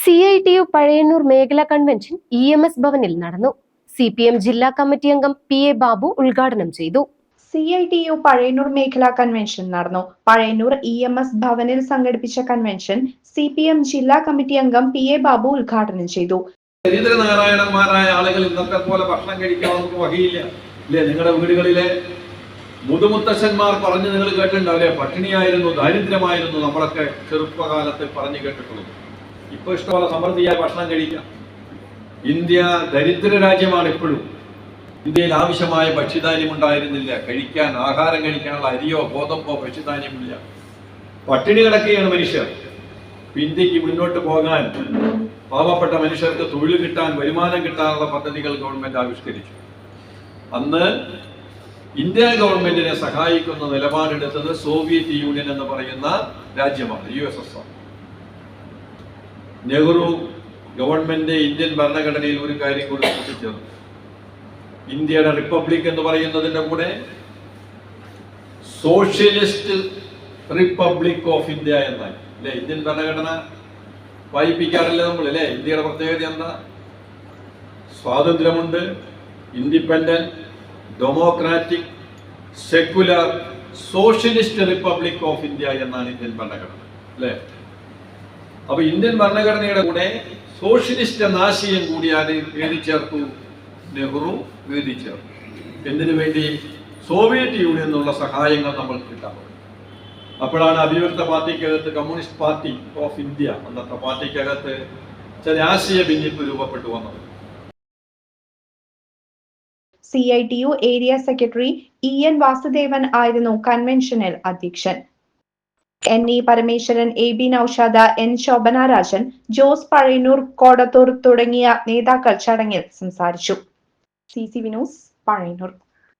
C I T U Pazhayannur മേഖലാ convention E M S ഭവനിൽ നടന്നു. സി പി എം ജില്ലാ കമ്മിറ്റി അംഗം പി എ ബാബു ഉദ്ഘാടനം ചെയ്തു. C I T U Pazhayannur മേഖലാ കൺവെൻഷൻ നടന്നു. പഴയന്നൂർ ഇ എം എസ് ഭവനിൽ സംഘടിപ്പിച്ച കൺവെൻഷൻ സി പി എം ജില്ലാ കമ്മിറ്റി അംഗം പി എ ബാബു ഉദ്ഘാടനം ചെയ്തു. ദരിദ്രനാരായണന്മാരായ ആളുകൾ ഇന്നത്തെ പോലെ ഭക്ഷണം കഴിക്കാൻ നമുക്ക് വകയില്ല. ഇല്ലേ? നിങ്ങളുടെ വീടുകളിലെ മുതുമുത്തശ്ശന്മാർ പറഞ്ഞ് നിങ്ങൾ കേട്ടിട്ടുണ്ടാവില്ലേ? പട്ടിണിയായിരുന്നു ദാരിദ്ര്യമായിരുന്നു നമ്മളൊക്കെ ചെറുപ്പകാലത്ത് പറഞ്ഞു കേട്ടിട്ടുള്ളത്. ഇപ്പൊ ഇഷ്ടമുള്ള സമൃദ്ധിയായ ഭക്ഷണം കഴിക്കാം. ഇന്ത്യ ദരിദ്ര രാജ്യമാണ് ഇപ്പോഴും. ഇന്ത്യയിൽ ആവശ്യമായ ഭക്ഷ്യധാന്യം ഉണ്ടായിരുന്നില്ല കഴിക്കാൻ ആഹാരം കഴിക്കാനുള്ള അരിയോ ഗോതമ്പോ ഭക്ഷ്യധാന്യമില്ല പട്ടിണി കിടക്കുകയാണ് മനുഷ്യർ. ഇന്ത്യയ്ക്ക് മുന്നോട്ട് പോകാൻ പാവപ്പെട്ട മനുഷ്യർക്ക് തൊഴിൽ കിട്ടാൻ വരുമാനം കിട്ടാനുള്ള പദ്ധതികൾ ഗവൺമെന്റ് ആവിഷ്കരിച്ചു. അന്ന് ഇന്ത്യ ഗവൺമെന്റിനെ സഹായിക്കുന്ന നിലപാടെടുത്തത് സോവിയറ്റ് യൂണിയൻ എന്ന് പറയുന്ന രാജ്യമാണ് U S S R Nehru government Indian ഭരണഘടനയിൽ ഒരു കാര്യം കൂടി കൂട്ടിച്ചേർന്നു ഇന്ത്യയുടെ റിപ്പബ്ലിക് എന്ന് പറയുന്നതിന്റെ കൂടെ സോഷ്യലിസ്റ്റ് റിപ്പബ്ലിക് ഓഫ് ഇന്ത്യ എന്നായി. അല്ലെ? ഇന്ത്യൻ ഭരണഘടന വായിപ്പിക്കാറില്ല നമ്മൾ അല്ലേ? ഇന്ത്യയുടെ പ്രത്യേകത എന്താ? സ്വാതന്ത്ര്യമുണ്ട് independent democratic secular socialist republic of India എന്നാണ് ഇന്ത്യൻ ഭരണഘടന. അല്ലേ? അപ്പൊ ഇന്ത്യൻ ഭരണഘടനയുടെ കൂടെ സോഷ്യലിസ്റ്റ് എന്ന ആശയം കൂടി ആര് എഴുതി ചേർത്തു? നെഹ്റു എഴുതി ചേർത്തു. എന്തിനു വേണ്ടി? സോവിയറ്റ് യൂണിയൻ എന്നുള്ള സഹായങ്ങൾ നമ്മൾ കിട്ടാൻ. അപ്പോഴാണ് അഭിവൃദ്ധ പാർട്ടിക്കകത്ത് കമ്മ്യൂണിസ്റ്റ് പാർട്ടി ഓഫ് ഇന്ത്യ അന്നത്തെ പാർട്ടിക്കകത്ത് ചില ആശയ ഭിന്നിപ്പ് രൂപപ്പെട്ടു വന്നത്. C I T U area secretary E N Vasudevan ആയിരുന്നു കൺവെൻഷനിൽ അധ്യക്ഷൻ. N E Parameswaran A B Noushad N Shobhanarajan Jose Pazhayannur Kodathur തുടങ്ങിയ നേതാക്കൾ ചടങ്ങിൽ സംസാരിച്ചു. C C Vinos Pazhayannur.